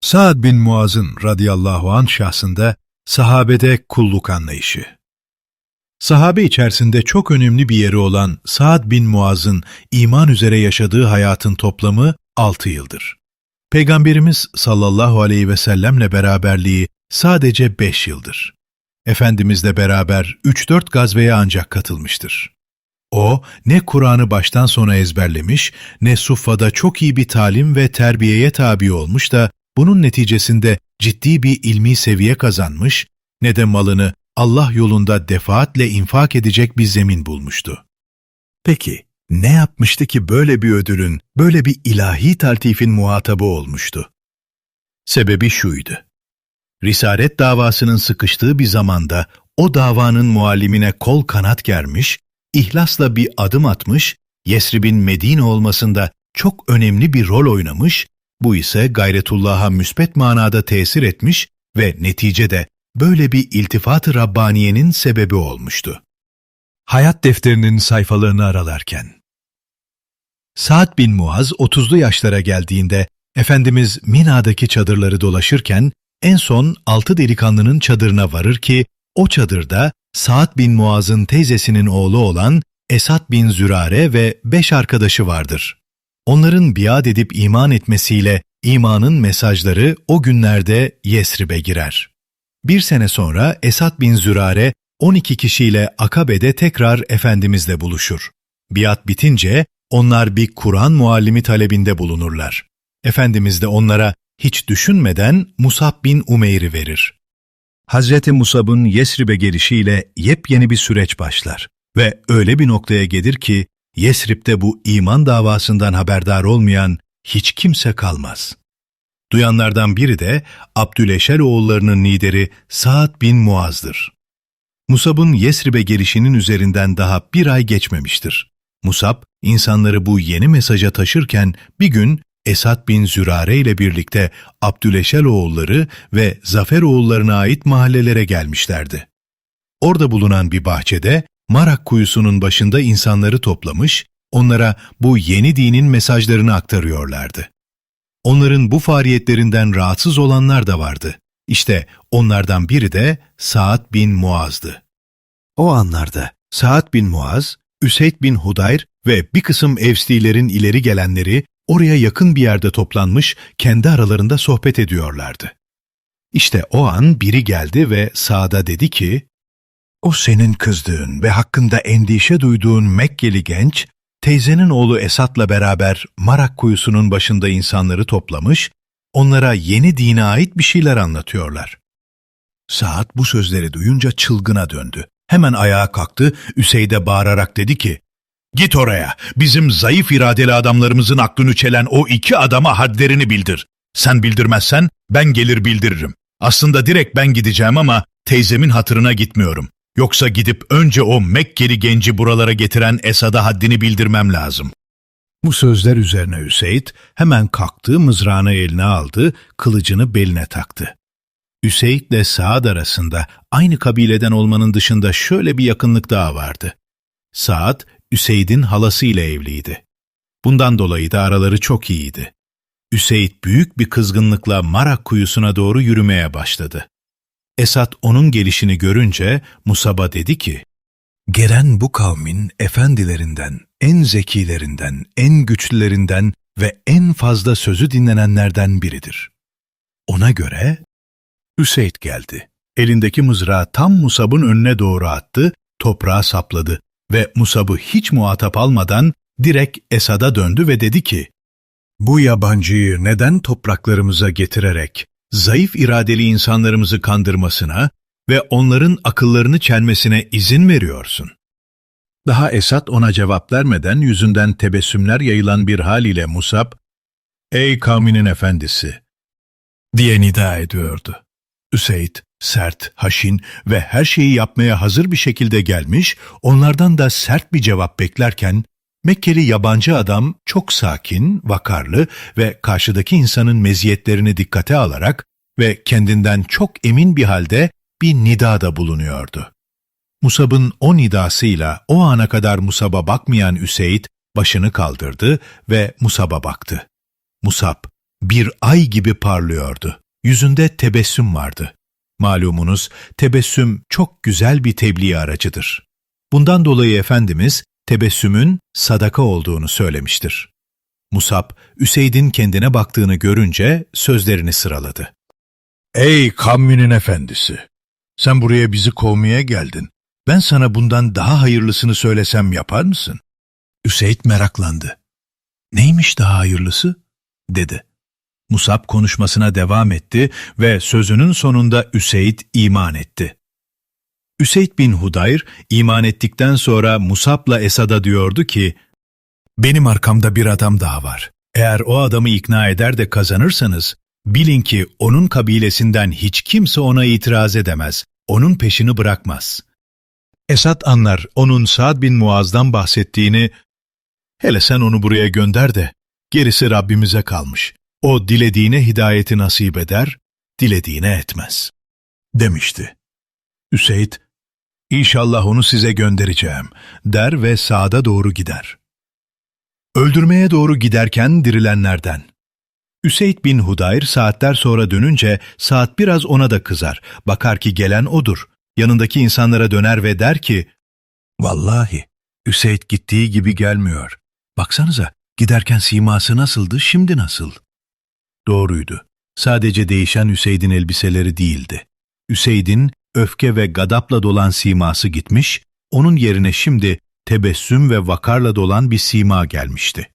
Sa'd bin Muaz'ın radıyallahu anh şahsında sahabede kulluk anlayışı. Sahabe içerisinde çok önemli bir yeri olan Sa'd bin Muaz'ın iman üzere yaşadığı hayatın toplamı 6 yıldır. Peygamberimiz sallallahu aleyhi ve sellemle beraberliği sadece 5 yıldır. Efendimizle beraber 3-4 gazveye ancak katılmıştır. O, ne Kur'an'ı baştan sona ezberlemiş, ne Suffa'da çok iyi bir talim ve terbiyeye tabi olmuş da bunun neticesinde ciddi bir ilmi seviye kazanmış, ne de malını Allah yolunda defaatle infak edecek bir zemin bulmuştu. Peki, ne yapmıştı ki böyle bir ödülün, böyle bir ilahi taltifin muhatabı olmuştu? Sebebi şuydu. Risalet davasının sıkıştığı bir zamanda o davanın muallimine kol kanat germiş, ihlasla bir adım atmış, Yesrib'in Medine olmasında çok önemli bir rol oynamış, bu ise gayretullah'a müspet manada tesir etmiş ve neticede böyle bir iltifat-ı Rabbaniye'nin sebebi olmuştu. Hayat defterinin sayfalarını aralarken Sa'd bin Muaz 30'lu yaşlara geldiğinde Efendimiz Mina'daki çadırları dolaşırken en son altı delikanlının çadırına varır ki o çadırda Sa'd bin Muaz'ın teyzesinin oğlu olan Esad bin Zürare ve beş arkadaşı vardır. Onların biat edip iman etmesiyle imanın mesajları o günlerde Yesrib'e girer. Bir sene sonra Esad bin Zürare 12 kişiyle Akabe'de tekrar Efendimizle buluşur. Biat bitince onlar bir Kur'an muallimi talebinde bulunurlar. Efendimiz de onlara hiç düşünmeden Musab bin Umeyr'i verir. Hazreti Musab'ın Yesrib'e gelişiyle yepyeni bir süreç başlar ve öyle bir noktaya gelir ki Yesrib'de bu iman davasından haberdar olmayan hiç kimse kalmaz. Duyanlardan biri de Abdüleşer oğullarının lideri Sa'd bin Muaz'dır. Musab'ın Yesrib'e gelişinin üzerinden daha bir ay geçmemiştir. Musab, insanları bu yeni mesaja taşırken bir gün Esad bin Zürare ile birlikte Abdüleşel oğulları ve Zafer oğullarına ait mahallelere gelmişlerdi. Orada bulunan bir bahçede Marak kuyusunun başında insanları toplamış, onlara bu yeni dinin mesajlarını aktarıyorlardı. Onların bu faaliyetlerinden rahatsız olanlar da vardı. İşte onlardan biri de Sa'd bin Muaz'dı. O anlarda Sa'd bin Muaz, Üseyd bin Hudayr ve bir kısım Evslilerin ileri gelenleri oraya yakın bir yerde toplanmış kendi aralarında sohbet ediyorlardı. İşte o an biri geldi ve Sa'da dedi ki, o senin kızdığın ve hakkında endişe duyduğun Mekkeli genç, teyzenin oğlu Esat'la beraber Marak kuyusunun başında insanları toplamış, onlara yeni dine ait bir şeyler anlatıyorlar. Saat bu sözleri duyunca çılgına döndü. Hemen ayağa kalktı, Üseyd'e bağırarak dedi ki, Git oraya, bizim zayıf iradeli adamlarımızın aklını çelen o iki adama hadlerini bildir. Sen bildirmezsen ben gelir bildiririm. Aslında direkt ben gideceğim ama teyzemin hatırına gitmiyorum. Yoksa gidip önce o Mekkeli genci buralara getiren Esad'a haddini bildirmem lazım. Bu sözler üzerine Üseyd hemen kalktı, mızrağını eline aldı, kılıcını beline taktı. Üseyd ile Saad arasında aynı kabileden olmanın dışında şöyle bir yakınlık daha vardı. Saad, Üseyd'in halası ile evliydi. Bundan dolayı da araları çok iyiydi. Üseyd büyük bir kızgınlıkla Marak kuyusuna doğru yürümeye başladı. Esat onun gelişini görünce Musab'a dedi ki, Gelen bu kavmin efendilerinden, en zekilerinden, en güçlülerinden ve en fazla sözü dinlenenlerden biridir. Ona göre Üseyd geldi. Elindeki mızrağı tam Musab'ın önüne doğru attı, toprağa sapladı ve Musab'ı hiç muhatap almadan direkt Esad'a döndü ve dedi ki, Bu yabancıyı neden topraklarımıza getirerek zayıf iradeli insanlarımızı kandırmasına ve onların akıllarını çelmesine izin veriyorsun? Daha Esad ona cevap vermeden yüzünden tebessümler yayılan bir haliyle Musab, ''Ey kavminin efendisi!'' diye nida ediyordu. Üseyd, sert, haşin ve her şeyi yapmaya hazır bir şekilde gelmiş, onlardan da sert bir cevap beklerken, Mekkeli yabancı adam çok sakin, vakarlı ve karşıdaki insanın meziyetlerini dikkate alarak ve kendinden çok emin bir halde bir nidada bulunuyordu. Musab'ın o nidasıyla o ana kadar Musab'a bakmayan Üseyd başını kaldırdı ve Musab'a baktı. Musab, bir ay gibi parlıyordu. Yüzünde tebessüm vardı. Malumunuz tebessüm çok güzel bir tebliğ aracıdır. Bundan dolayı Efendimiz tebessümün sadaka olduğunu söylemiştir. Musab, Üseyd'in kendine baktığını görünce sözlerini sıraladı. Ey kavminin efendisi! Sen buraya bizi kovmaya geldin. Ben sana bundan daha hayırlısını söylesem yapar mısın? Üseyd meraklandı. Neymiş daha hayırlısı? dedi. Musab konuşmasına devam etti ve sözünün sonunda Üseyd iman etti. Üseyd bin Hudayr iman ettikten sonra Musab'la Esad'a diyordu ki, Benim arkamda bir adam daha var. Eğer o adamı ikna eder de kazanırsanız, bilin ki onun kabilesinden hiç kimse ona itiraz edemez, onun peşini bırakmaz. Esad anlar onun Sa'd bin Muaz'dan bahsettiğini, hele sen onu buraya gönder de, gerisi Rabbimize kalmış. O dilediğine hidayeti nasip eder, dilediğine etmez. Demişti. Üseyd, İnşallah onu size göndereceğim, der ve sağda doğru gider. Öldürmeye doğru giderken dirilenlerden. Üseyd bin Hudayr saatler sonra dönünce saat biraz ona da kızar. Bakar ki gelen odur. Yanındaki insanlara döner ve der ki, Vallahi Üseyd gittiği gibi gelmiyor. Baksanıza giderken siması nasıldı, şimdi nasıl? Doğruydu. Sadece değişen Üseyd'in elbiseleri değildi. Üseyd'in öfke ve gadapla dolan siması gitmiş, onun yerine şimdi tebessüm ve vakarla dolan bir sima gelmişti.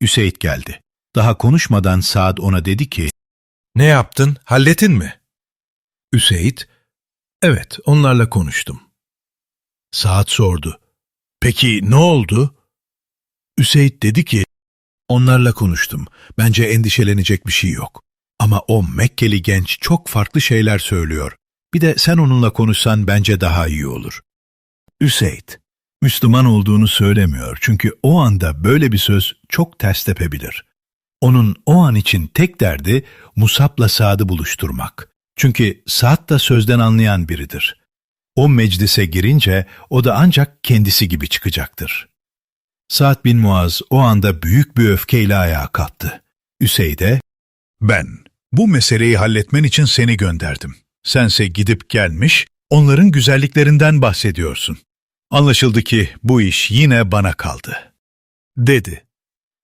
Üseyd geldi. Daha konuşmadan Saad ona dedi ki, Ne yaptın? Halletin mi? Üseyd, evet onlarla konuştum. Saad sordu, peki ne oldu? Üseyd dedi ki, onlarla konuştum. Bence endişelenecek bir şey yok. Ama o Mekkeli genç çok farklı şeyler söylüyor. Bir de sen onunla konuşsan bence daha iyi olur. Üseyd, Müslüman olduğunu söylemiyor çünkü o anda böyle bir söz çok ters tepebilir. Onun o an için tek derdi Musab'la Sa'd'ı buluşturmak. Çünkü Sa'd da sözden anlayan biridir. O meclise girince o da ancak kendisi gibi çıkacaktır. Sa'd bin Muaz o anda büyük bir öfkeyle ayağa kalktı. Üseyd'e, ben bu meseleyi halletmen için seni gönderdim. Sense gidip gelmiş, onların güzelliklerinden bahsediyorsun. Anlaşıldı ki bu iş yine bana kaldı. Dedi.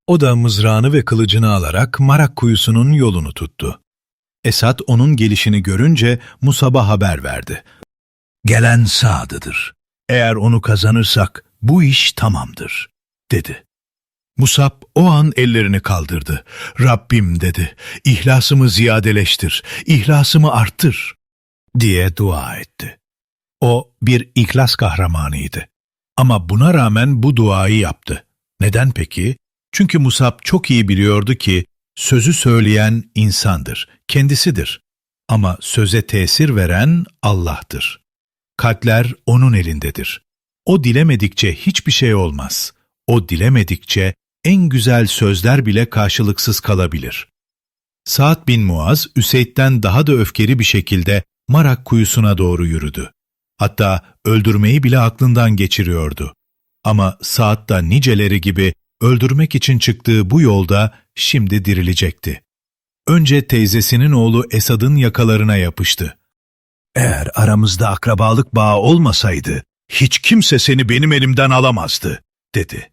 O da mızrağını ve kılıcını alarak Marak kuyusunun yolunu tuttu. Esad onun gelişini görünce Musab'a haber verdi. Gelen Sa'dıdır. Eğer onu kazanırsak bu iş tamamdır, dedi. Musab o an ellerini kaldırdı. Rabbim dedi, ihlasımı ziyadeleştir, ihlasımı arttır, diye dua etti. O bir ihlas kahramanıydı. Ama buna rağmen bu duayı yaptı. Neden peki? Çünkü Musab çok iyi biliyordu ki sözü söyleyen insandır, kendisidir. Ama söze tesir veren Allah'tır. Kalpler O'nun elindedir. O dilemedikçe hiçbir şey olmaz. O dilemedikçe en güzel sözler bile karşılıksız kalabilir. Sa'd bin Muaz, Üseyd'den daha da öfkeli bir şekilde Marak kuyusuna doğru yürüdü. Hatta öldürmeyi bile aklından geçiriyordu. Ama Sa'd da niceleri gibi öldürmek için çıktığı bu yolda şimdi dirilecekti. Önce teyzesinin oğlu Esad'ın yakalarına yapıştı. Eğer aramızda akrabalık bağı olmasaydı, hiç kimse seni benim elimden alamazdı, dedi.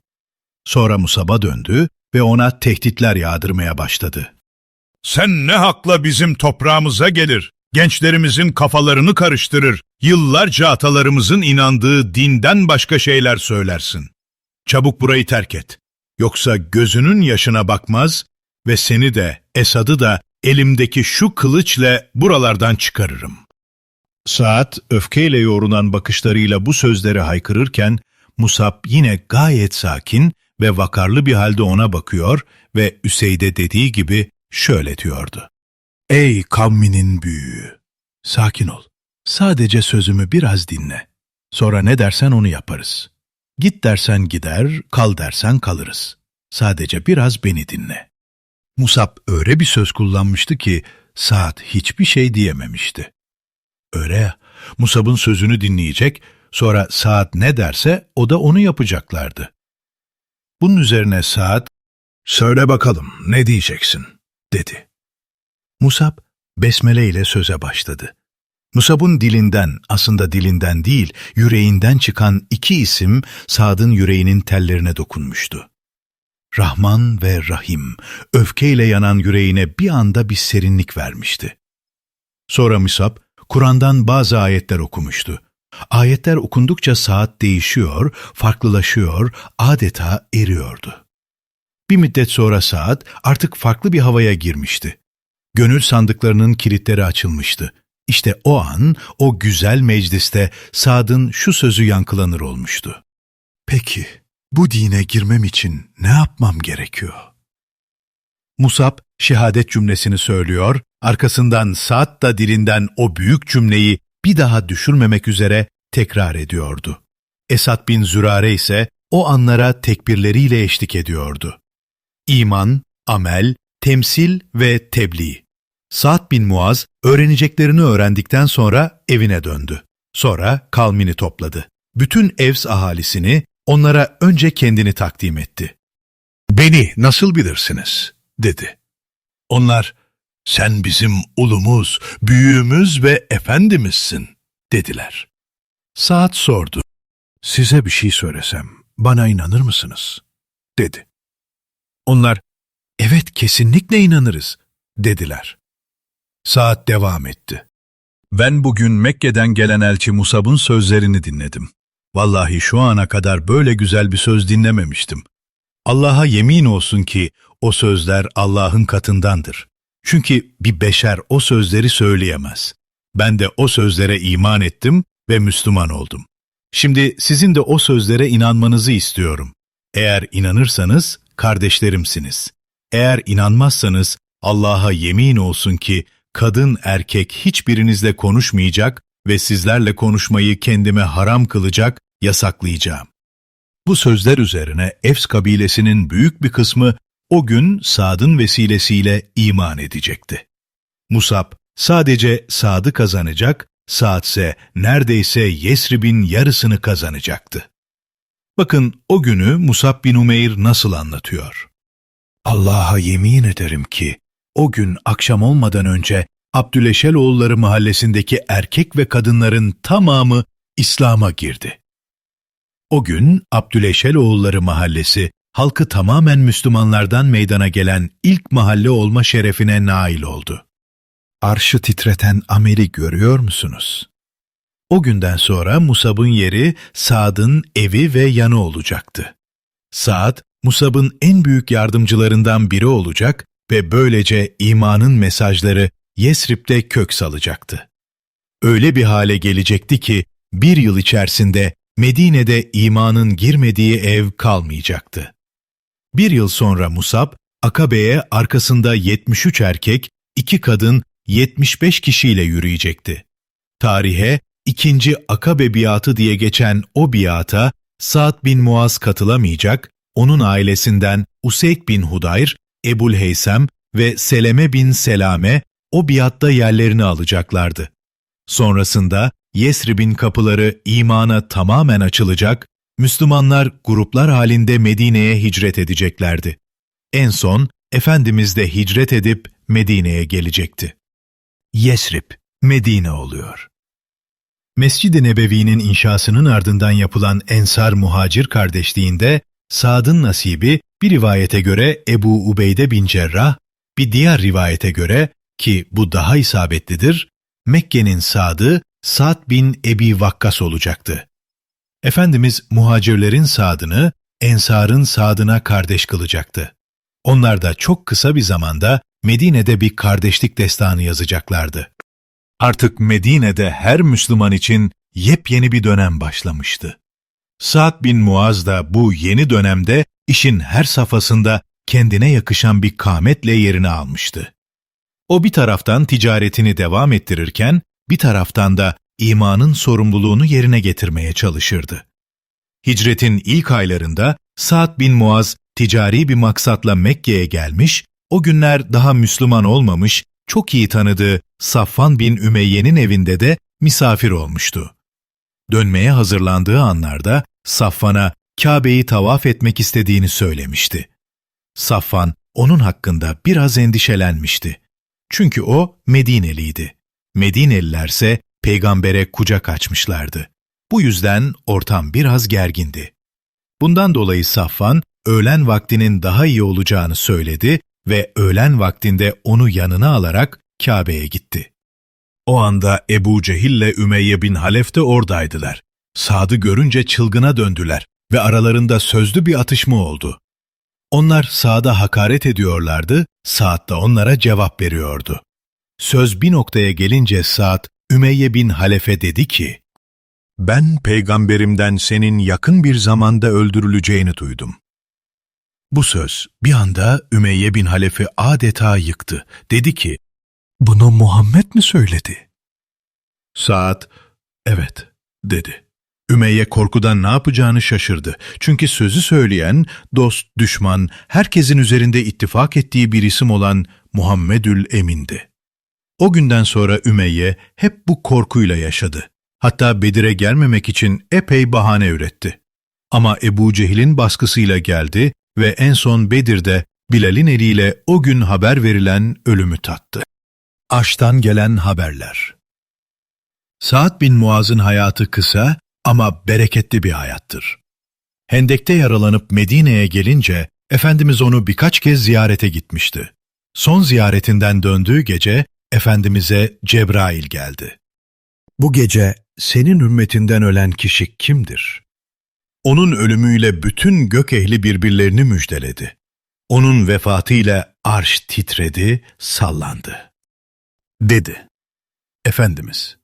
Sonra Musab'a döndü ve ona tehditler yağdırmaya başladı. Sen ne hakla bizim toprağımıza gelir? Gençlerimizin kafalarını karıştırır. Yıllarca atalarımızın inandığı dinden başka şeyler söylersin. Çabuk burayı terk et. Yoksa gözünün yaşına bakmaz ve seni de Esad'ı da elimdeki şu kılıçla buralardan çıkarırım. Saat öfkeyle yoğrulan bakışlarıyla bu sözleri haykırırken Musab yine gayet sakin ve vakarlı bir halde ona bakıyor ve Üseyd'e dediği gibi şöyle diyordu. Ey kavminin büyüğü! Sakin ol. Sadece sözümü biraz dinle. Sonra ne dersen onu yaparız. Git dersen gider, kal dersen kalırız. Sadece biraz beni dinle. Musab öyle bir söz kullanmıştı ki Saat hiçbir şey diyememişti. Öyle Musab'ın sözünü dinleyecek, sonra Saat ne derse o da onu yapacaklardı. Bunun üzerine Saat, ''Söyle bakalım, ne diyeceksin?'' dedi. Musab, besmele ile söze başladı. Musab'ın dilinden, aslında dilinden değil, yüreğinden çıkan iki isim Sad'ın yüreğinin tellerine dokunmuştu. Rahman ve Rahim, öfkeyle yanan yüreğine bir anda bir serinlik vermişti. Sonra Musab, Kur'an'dan bazı ayetler okumuştu. Ayetler okundukça saat değişiyor, farklılaşıyor, adeta eriyordu. Bir müddet sonra saat artık farklı bir havaya girmişti. Gönül sandıklarının kilitleri açılmıştı. İşte o an, o güzel mecliste Sad'ın şu sözü yankılanır olmuştu. Peki, bu dine girmem için ne yapmam gerekiyor? Musab, şehadet cümlesini söylüyor, arkasından Sa'd da dilinden o büyük cümleyi bir daha düşürmemek üzere tekrar ediyordu. Esad bin Zürare ise o anlara tekbirleriyle eşlik ediyordu. İman, amel, temsil ve tebliğ. Sa'd bin Muaz öğreneceklerini öğrendikten sonra evine döndü. Sonra kavmini topladı. Bütün Evs ahalisini onlara önce kendini takdim etti. Beni nasıl bilirsiniz? dedi. Onlar, sen bizim ulumuz, büyüğümüz ve efendimizsin, dediler. Saat sordu. Size bir şey söylesem, bana inanır mısınız? dedi. Onlar, evet kesinlikle inanırız, dediler. Saat devam etti. Ben bugün Mekke'den gelen elçi Musab'ın sözlerini dinledim. Vallahi şu ana kadar böyle güzel bir söz dinlememiştim. Allah'a yemin olsun ki o sözler Allah'ın katındandır. Çünkü bir beşer o sözleri söyleyemez. Ben de o sözlere iman ettim ve Müslüman oldum. Şimdi sizin de o sözlere inanmanızı istiyorum. Eğer inanırsanız kardeşlerimsiniz. Eğer inanmazsanız Allah'a yemin olsun ki kadın erkek hiçbirinizle konuşmayacak ve sizlerle konuşmayı kendime haram kılacak, yasaklayacağım. Bu sözler üzerine Efs kabilesinin büyük bir kısmı o gün Sad'ın vesilesiyle iman edecekti. Musab sadece Sad'ı kazanacak, Sa'd ise neredeyse Yesrib'in yarısını kazanacaktı. Bakın o günü Musab bin Umeyr nasıl anlatıyor. Allah'a yemin ederim ki o gün akşam olmadan önce Abdüleşeloğulları mahallesindeki erkek ve kadınların tamamı İslam'a girdi. O gün Abdüleşeloğulları mahallesi halkı tamamen Müslümanlardan meydana gelen ilk mahalle olma şerefine nail oldu. Arşı titreten ameli görüyor musunuz? O günden sonra Musab'ın yeri Saad'ın evi ve yanı olacaktı. Saad, Musab'ın en büyük yardımcılarından biri olacak ve böylece imanın mesajları Yesrib'de kök salacaktı. Öyle bir hale gelecekti ki bir yıl içerisinde Medine'de imanın girmediği ev kalmayacaktı. Bir yıl sonra Musab, Akabe'ye arkasında 73 erkek, 2 kadın, 75 kişiyle yürüyecekti. Tarihe ikinci Akabe biatı diye geçen o biata Sa'd bin Muaz katılamayacak, onun ailesinden Useyd bin Hudayr, Ebul Heysem ve Seleme bin Selame o biatta yerlerini alacaklardı. Sonrasında Yesrib'in kapıları imana tamamen açılacak, Müslümanlar gruplar halinde Medine'ye hicret edeceklerdi. En son Efendimiz de hicret edip Medine'ye gelecekti. Yesrib, Medine oluyor. Mescid-i Nebevi'nin inşasının ardından yapılan Ensar Muhacir kardeşliğinde Sad'ın nasibi bir rivayete göre Ebu Ubeyde bin Cerrah, bir diğer rivayete göre ki bu daha isabetlidir, Mekke'nin Sad'ı Sa'd bin Ebi Vakkas olacaktı. Efendimiz muhacirlerin Sad'ını Ensar'ın Sad'ına kardeş kılacaktı. Onlar da çok kısa bir zamanda Medine'de bir kardeşlik destanı yazacaklardı. Artık Medine'de her Müslüman için yepyeni bir dönem başlamıştı. Sa'd bin Muaz da bu yeni dönemde işin her safhasında kendine yakışan bir kametle yerini almıştı. O bir taraftan ticaretini devam ettirirken, bir taraftan da imanın sorumluluğunu yerine getirmeye çalışırdı. Hicretin ilk aylarında Sa'd bin Muaz ticari bir maksatla Mekke'ye gelmiş, o günler daha Müslüman olmamış, çok iyi tanıdığı Safvan bin Ümeyye'nin evinde de misafir olmuştu. Dönmeye hazırlandığı anlarda Safvan'a Kabe'yi tavaf etmek istediğini söylemişti. Safvan, onun hakkında biraz endişelenmişti. Çünkü o Medineliydi. Medinelilerse peygambere kucak açmışlardı. Bu yüzden ortam biraz gergindi. Bundan dolayı Safvan, öğlen vaktinin daha iyi olacağını söyledi ve öğlen vaktinde onu yanına alarak Kabe'ye gitti. O anda Ebu Cehil ile Ümeyye bin Halef de oradaydılar. Sad'ı görünce çılgına döndüler ve aralarında sözlü bir atışma oldu. Onlar Sa'da hakaret ediyorlardı, Sa'd da onlara cevap veriyordu. Söz bir noktaya gelince Sa'd, Ümeyye bin Halef'e dedi ki, Ben peygamberimden senin yakın bir zamanda öldürüleceğini duydum. Bu söz bir anda Ümeyye bin Halef'i adeta yıktı. Dedi ki, Bunu Muhammed mi söyledi? Saat, evet, dedi. Ümeyye korkudan ne yapacağını şaşırdı. Çünkü sözü söyleyen, dost, düşman, herkesin üzerinde ittifak ettiği bir isim olan Muhammedül Emin'di. O günden sonra Ümeyye hep bu korkuyla yaşadı. Hatta Bedir'e gelmemek için epey bahane üretti. Ama Ebu Cehil'in baskısıyla geldi ve en son Bedir'de Bilal'in eliyle o gün haber verilen ölümü tattı. Aş'tan gelen haberler Sa'd bin Muaz'ın hayatı kısa ama bereketli bir hayattır. Hendek'te yaralanıp Medine'ye gelince Efendimiz onu birkaç kez ziyarete gitmişti. Son ziyaretinden döndüğü gece Efendimiz'e Cebrail geldi. Bu gece senin ümmetinden ölen kişi kimdir? Onun ölümüyle bütün gök ehli birbirlerini müjdeledi. Onun vefatıyla arş titredi, sallandı. Dedi, Efendimiz,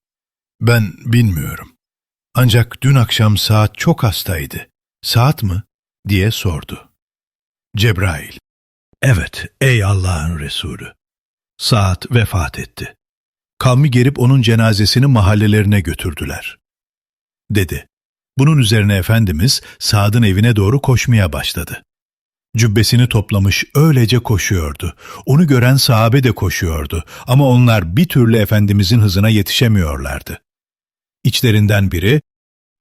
ben bilmiyorum. Ancak dün akşam saat çok hastaydı. Saat mı? diye sordu. Cebrail, evet ey Allah'ın Resulü. Saat vefat etti. Kavmi gerip onun cenazesini mahallelerine götürdüler. Dedi. Bunun üzerine Efendimiz Saad'ın evine doğru koşmaya başladı. Cübbesini toplamış öylece koşuyordu. Onu gören sahabe de koşuyordu ama onlar bir türlü Efendimizin hızına yetişemiyorlardı. İçlerinden biri,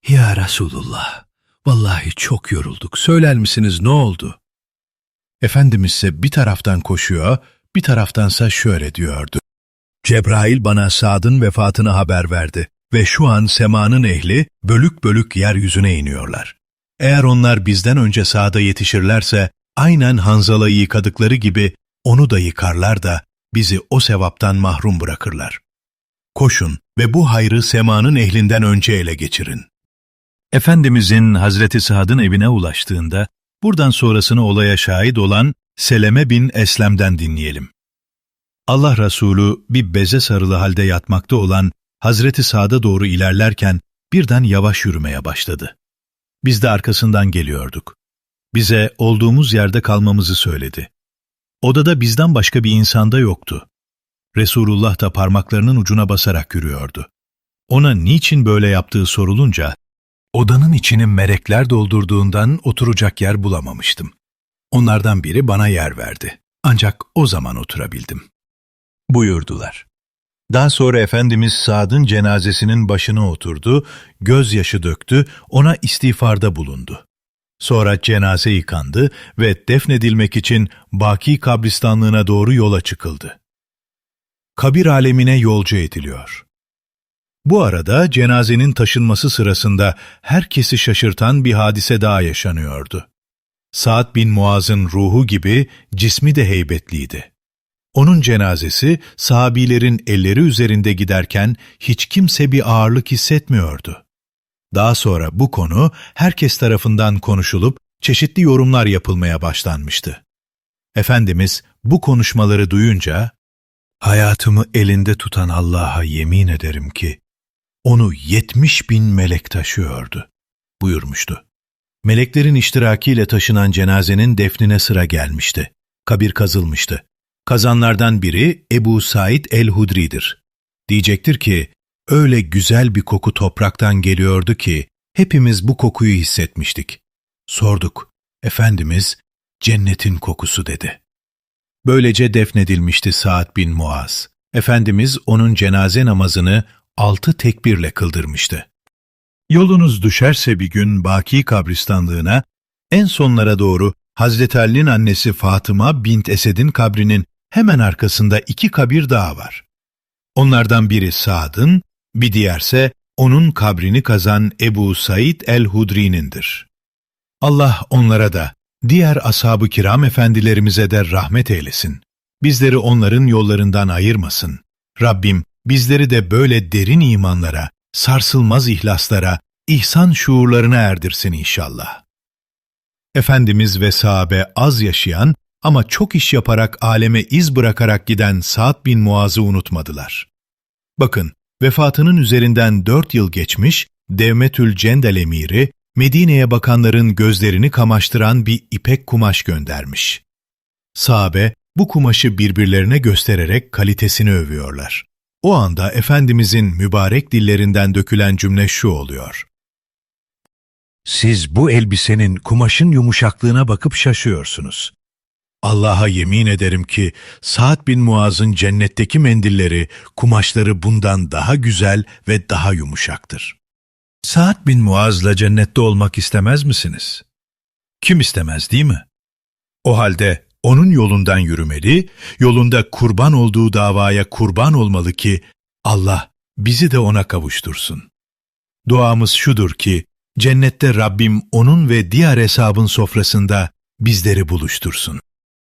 ''Ya Resulullah, vallahi çok yorulduk, söyler misiniz ne oldu?'' Efendimiz ise bir taraftan koşuyor, bir taraftansa şöyle diyordu. Cebrail bana Sad'ın vefatını haber verdi ve şu an semanın ehli bölük bölük yeryüzüne iniyorlar. Eğer onlar bizden önce Sad'a yetişirlerse, aynen Hanzala'yı yıkadıkları gibi onu da yıkarlar da bizi o sevaptan mahrum bırakırlar. Koşun ve bu hayrı semanın ehlinden önce ele geçirin. Efendimizin Hazreti Sa'd'ın evine ulaştığında, buradan sonrasını olaya şahit olan Seleme bin Eslem'den dinleyelim. Allah Resulü bir beze sarılı halde yatmakta olan Hazreti Sa'da doğru ilerlerken birden yavaş yürümeye başladı. Biz de arkasından geliyorduk. Bize olduğumuz yerde kalmamızı söyledi. Odada bizden başka bir insanda yoktu. Resulullah da parmaklarının ucuna basarak yürüyordu. Ona niçin böyle yaptığı sorulunca, odanın içini melekler doldurduğundan oturacak yer bulamamıştım. Onlardan biri bana yer verdi. Ancak o zaman oturabildim. Buyurdular. Daha sonra Efendimiz Sad'ın cenazesinin başına oturdu, gözyaşı döktü, ona istiğfarda bulundu. Sonra cenaze yıkandı ve defnedilmek için Baki kabristanlığına doğru yola çıkıldı. Kabir alemine yolcu ediliyor. Bu arada cenazenin taşınması sırasında herkesi şaşırtan bir hadise daha yaşanıyordu. Sa'd bin Muaz'ın ruhu gibi cismi de heybetliydi. Onun cenazesi sahabilerin elleri üzerinde giderken hiç kimse bir ağırlık hissetmiyordu. Daha sonra bu konu herkes tarafından konuşulup çeşitli yorumlar yapılmaya başlanmıştı. Efendimiz bu konuşmaları duyunca, hayatımı elinde tutan Allah'a yemin ederim ki, onu yetmiş bin melek taşıyordu, buyurmuştu. Meleklerin iştirakiyle taşınan cenazenin defnine sıra gelmişti. Kabir kazılmıştı. Kazanlardan biri Ebu Said el-Hudri'dir. Diyecektir ki, öyle güzel bir koku topraktan geliyordu ki, hepimiz bu kokuyu hissetmiştik. Sorduk, Efendimiz, cennetin kokusu dedi. Böylece defnedilmişti Sa'd bin Muaz. Efendimiz onun cenaze namazını altı tekbirle kıldırmıştı. Yolunuz düşerse bir gün Baki kabristanlığına, en sonlara doğru Hazreti Ali'nin annesi Fatıma bint Esed'in kabrinin hemen arkasında iki kabir daha var. Onlardan biri Sa'd'ın, bir diğerse onun kabrini kazan Ebu Said el-Hudri'nindir. Allah onlara da, diğer ashab-ı kiram efendilerimize de rahmet eylesin. Bizleri onların yollarından ayırmasın. Rabbim bizleri de böyle derin imanlara, sarsılmaz ihlaslara, ihsan şuurlarına erdirsin inşallah. Efendimiz ve sahabe az yaşayan ama çok iş yaparak aleme iz bırakarak giden Sa'd bin Muaz'ı unutmadılar. Bakın, vefatının üzerinden dört yıl geçmiş, Devmetül Cendel emiri, Medine'ye bakanların gözlerini kamaştıran bir ipek kumaş göndermiş. Sahabe, bu kumaşı birbirlerine göstererek kalitesini övüyorlar. O anda Efendimizin mübarek dillerinden dökülen cümle şu oluyor. Siz bu elbisenin kumaşın yumuşaklığına bakıp şaşıyorsunuz. Allah'a yemin ederim ki Sa'd bin Muaz'ın cennetteki mendilleri, kumaşları bundan daha güzel ve daha yumuşaktır. Sa'd bin Muaz'la cennette olmak istemez misiniz? Kim istemez değil mi? O halde onun yolundan yürümeli, yolunda kurban olduğu davaya kurban olmalı ki Allah bizi de ona kavuştursun. Duamız şudur ki cennette Rabbim onun ve diğer hesabın sofrasında bizleri buluştursun.